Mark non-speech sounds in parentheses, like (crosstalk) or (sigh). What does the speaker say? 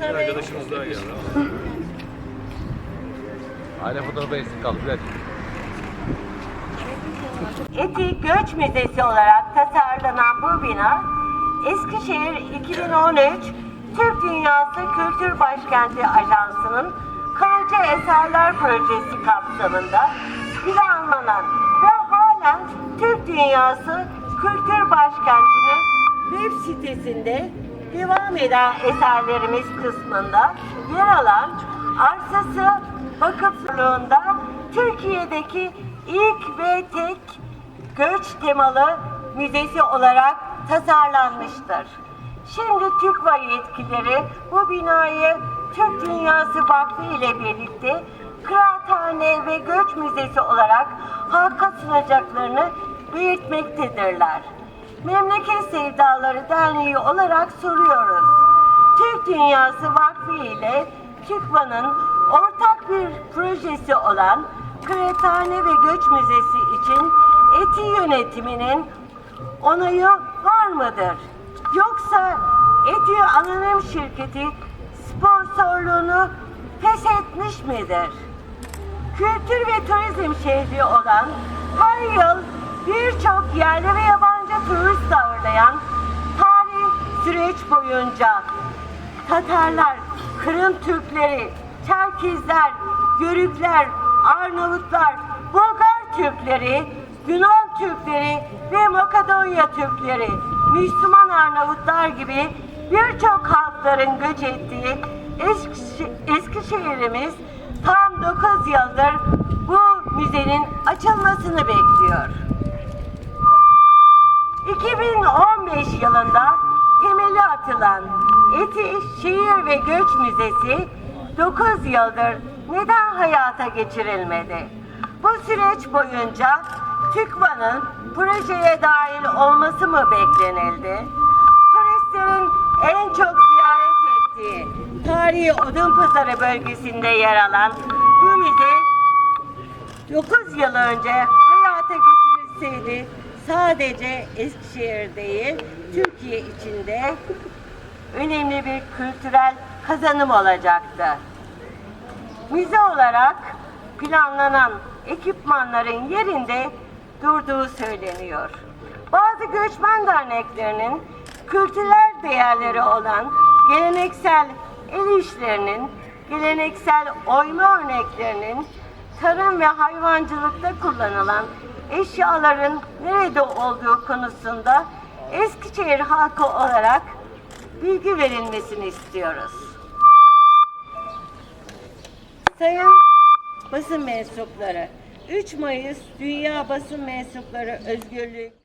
Bir arkadaşımız daha geldi. (laughs) Aile fotoğrafı eksik kaldı. Bir. Eti Göç Müzesi olarak tasarlanan bu bina, Eskişehir 2013 Türk Dünyası Kültür Başkenti Ajansı'nın Kalıcı Eserler Projesi kapsamında planlanan ve halen Türk Dünyası Kültür Başkenti'nin web sitesinde devam eden eserlerimiz kısmında yer alan arsası vakıflığında Türkiye'deki ilk ve tek göç temalı müzesi olarak tasarlanmıştır. Şimdi TÜKVA yetkilileri bu binayı Türk Dünyası Vakfı ile birlikte Kıraathane ve Göç Müzesi olarak halka sunacaklarını belirtmektedirler. Memleket Sevdaları Derneği olarak soruyoruz. Türk Dünyası Vakfı ile TÜKVA'nın ortak bir projesi olan Kıraathane ve Göç Müzesi için eti yönetiminin onayı var mıdır? Yoksa Eti Anonim Şirketi sponsorluğunu feshetmiş midir? Kültür ve turizm şehri olan her yıl birçok yerli ve yabancı turist ağırlayan tarih süreç boyunca Tatarlar, Kırım Türkleri, Çerkezler, Yörükler, Arnavutlar, Bulgar Türkleri, Yunan Türkleri ve Makedonya Türkleri, Müslüman Arnavutlar gibi birçok halkların göç ettiği Eskiş- Eskişehir'imiz tam 9 yıldır bu müzenin açılmasını bekliyor. 2015 yılında temeli atılan Eti Şehir ve Göç Müzesi 9 yıldır neden hayata geçirilmedi? Bu süreç boyunca TÜKVA'nın projeye dahil olması mı beklenildi? Turistlerin en çok ziyaret ettiği tarihi Odunpazarı bölgesinde yer alan bu müze 9 yıl önce hayata geçirilseydi sadece Eskişehir değil, Türkiye içinde önemli bir kültürel kazanım olacaktı. Müze olarak planlanan ekipmanların yerinde durduğu söyleniyor. Bazı göçmen derneklerinin kültürel değerleri olan geleneksel el işlerinin, geleneksel oyma örneklerinin tarım ve hayvancılıkta kullanılan eşyaların nerede olduğu konusunda Eskişehir halkı olarak bilgi verilmesini istiyoruz. Sayın basın mensupları, 3 Mayıs Dünya Basın Mensupları Özgürlüğü